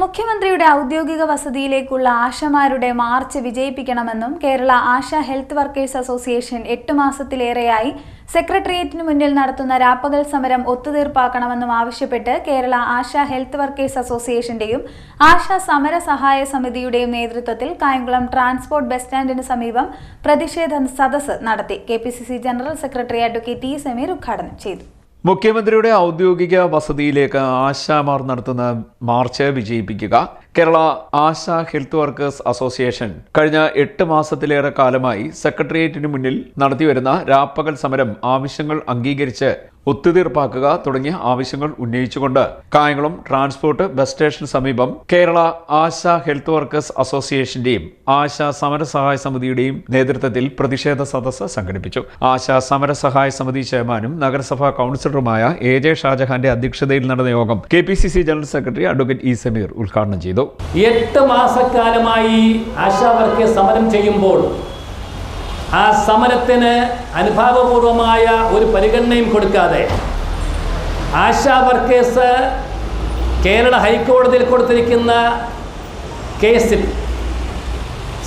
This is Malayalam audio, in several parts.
മുഖ്യമന്ത്രിയുടെ ഔദ്യോഗിക വസതിയിലേക്കുള്ള ആശമാരുടെ march വിജയിപ്പിക്കണമെന്നും Kerala ASHA health workers association എട്ട് മാസത്തിലേറെയായി സെക്രട്ടേറിയറ്റിന് മുന്നിൽ നടത്തുന്ന രാപ്പകൽ സമരം ഒത്തുതീർപ്പാക്കണമെന്നും ആവശ്യപ്പെട്ട് കേരള ആശ ഹെൽത്ത് വർക്കേഴ്സ് അസോസിയേഷന്റെയും ആശ സമര സഹായ സമിതിയുടെയും നേതൃത്വത്തിൽ കായംകുളം ട്രാൻസ്പോർട്ട് ബസ് സ്റ്റാൻഡിന് സമീപം പ്രതിഷേധ സദസ്സ് നടത്തി. K general secretary advocate T Sameer ഉദ്ഘാടനം ചെയ്തു. മുഖ്യമന്ത്രിയുടെ ഔദ്യോഗിക വസതിയിലേക്ക് ആശാമാർ നടത്തുന്ന march വിജയിപ്പിക്കുക. Kerala Asha health workers association കഴിഞ്ഞ എട്ട് മാസത്തിലേറെ കാലമായി സെക്രട്ടേറിയറ്റിന് മുന്നിൽ നടത്തിവരുന്ന രാപ്പകൽ സമരം ആവശ്യങ്ങൾ അംഗീകരിച്ച് ഒത്തുതീർപ്പാക്കുക തുടങ്ങിയ ആവശ്യങ്ങൾ ഉന്നയിച്ചുകൊണ്ട് കായംകുളം ട്രാൻസ്പോർട്ട് ബസ് സ്റ്റേഷന് സമീപം കേരള ആശ ഹെൽത്ത് വർക്കേഴ്സ് അസോസിയേഷന്റെയും ആശ സമരസഹായ സമിതിയുടെയും നേതൃത്വത്തിൽ പ്രതിഷേധ സദസ്സ് സംഘടിപ്പിച്ചു. ആശ സമരസഹായ സമിതി ചെയർമാനും നഗരസഭാ കൗൺസിലറുമായ എ ജെ ഷാജഹാന്റെ അധ്യക്ഷതയിൽ നടന്ന യോഗം K P C C general secretary advocate E Sameer ഉദ്ഘാടനം ചെയ്തു. എട്ട് മാസക്കാലമായി ആശാ വർക്കേഴ്സ് സമരം ചെയ്യുമ്പോൾ ആ സമരത്തിന് അനുഭാവപൂർവമായ ഒരു പരിഗണനയും കൊടുക്കാതെ ആശാ വർക്കേഴ്സ് കേരള ഹൈക്കോടതിയിൽ കൊടുത്തിരിക്കുന്ന കേസിൽ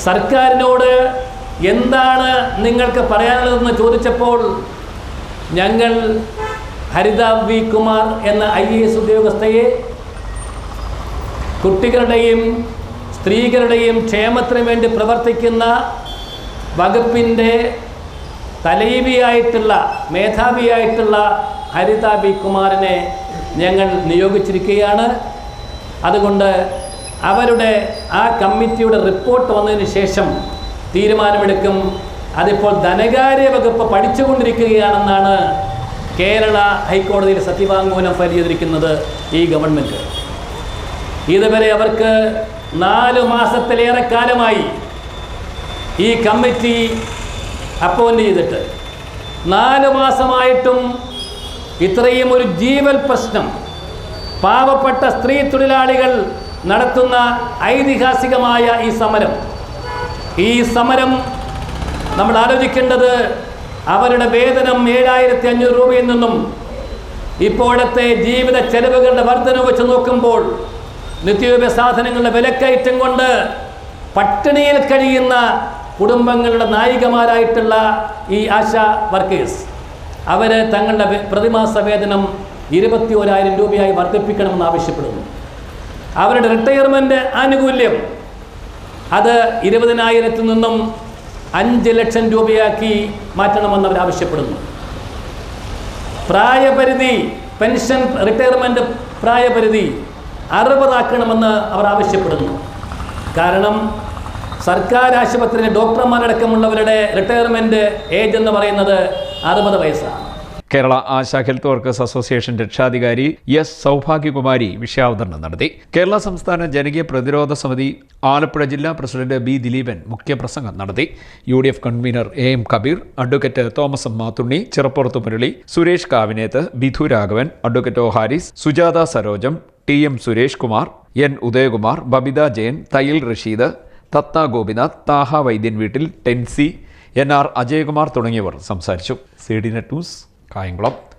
സർക്കാരിനോട് എന്താണ് നിങ്ങൾക്ക് പറയാനുള്ളതെന്ന് ചോദിച്ചപ്പോൾ ഞങ്ങൾ ഹരിത വി കുമാർ എന്ന ഐ എ എസ് ഉദ്യോഗസ്ഥയെ കുട്ടികളുടെയും സ്ത്രീകളുടെയും ക്ഷേമത്തിന് വേണ്ടി പ്രവർത്തിക്കുന്ന വകുപ്പിന്റെ തലൈവിയായിട്ടുള്ള മേധാവിയായിട്ടുള്ള ഹരിത ബി കുമാറിനെ ഞങ്ങൾ നിയോഗിച്ചിരിക്കുകയാണ്. അതുകൊണ്ട് അവരുടെ ആ കമ്മിറ്റിയുടെ റിപ്പോർട്ട് വന്നതിന് ശേഷം തീരുമാനമെടുക്കും. അതിപ്പോൾ ധനകാര്യ വകുപ്പ് പഠിച്ചുകൊണ്ടിരിക്കുകയാണെന്നാണ് കേരള ഹൈക്കോടതിയിൽ സത്യവാങ്മൂലം ഫയൽ ചെയ്തിരിക്കുന്നത് ഈ ഗവൺമെന്റ് ഇതുവരെ അവർക്ക് നാല് മാസത്തിലേറെ കാലമായി ഈ കമ്മിറ്റി അപ്പോയിന്റ് ചെയ്തിട്ട് നാല് മാസമായിട്ടും ഇത്രയും ഒരു ജീവൽ പ്രശ്നം പാവപ്പെട്ട സ്ത്രീ തൊഴിലാളികൾ നടത്തുന്ന ഐതിഹാസികമായ ഈ സമരം. ഈ സമരം നമ്മൾ ആലോചിക്കേണ്ടത് അവരുടെ വേതനം ഏഴായിരത്തി അഞ്ഞൂറ് രൂപയിൽ നിന്നും ഇപ്പോഴത്തെ ജീവിത ചെലവുകളുടെ വർധന വെച്ച് നോക്കുമ്പോൾ നിത്യോപ സാധനങ്ങളുടെ വിലക്കയറ്റം കൊണ്ട് പട്ടിണിയിൽ കഴിയുന്ന കുടുംബങ്ങളുടെ നായികമാരായിട്ടുള്ള ഈ ആശ വർക്കേഴ്സ് അവരെ തങ്ങളുടെ പ്രതിമാസ വേതനം ഇരുപത്തി ഒരായിരം രൂപയായി വർദ്ധിപ്പിക്കണമെന്ന് ആവശ്യപ്പെടുന്നു. അവരുടെ റിട്ടയർമെന്റ് ആനുകൂല്യം അത് ഇരുപതിനായിരത്തിൽ നിന്നും അഞ്ച് ലക്ഷം രൂപയാക്കി മാറ്റണമെന്ന് അവർ ആവശ്യപ്പെടുന്നു. പ്രായപരിധി പെൻഷൻ റിട്ടയർമെന്റ് പ്രായപരിധി അറുപതാക്കണമെന്ന് അവർ ആവശ്യപ്പെടുന്നു. കാരണം സർക്കാർ ആശുപത്രിയിലെ ഡോക്ടർമാരടക്കമുള്ളവരുടെ റിട്ടയർമെന്റ് ഏജ് എന്ന് പറയുന്നത് അറുപത് വയസ്സാണ്. Kerala Asha health workers association രക്ഷാധികാരി എസ് സൗഭാഗ്യകുമാരി വിഷയാവതരണം നടത്തി. കേരള സംസ്ഥാന ജനകീയ പ്രതിരോധ സമിതി ആലപ്പുഴ ജില്ലാ പ്രസിഡന്റ് ബി ദിലീപൻ മുഖ്യപ്രസംഗം നടത്തി. U D F convener A M Kabeer advocate Thomas Mathunni Chirappurath Murali Suresh Kavinethu Bidhu Raghavan advocate O Haris Sujatha Sarojam T M Suresh Kumar N Udayakumar Babitha Jayan Thayyil Rasheed Thatha Gopinath Thaha വൈദ്യൻ വീട്ടിൽ ടെൻസി എൻ ആർ അജയകുമാർ തുടങ്ങിയവർ സംസാരിച്ചു. C D net news Kayamkulam.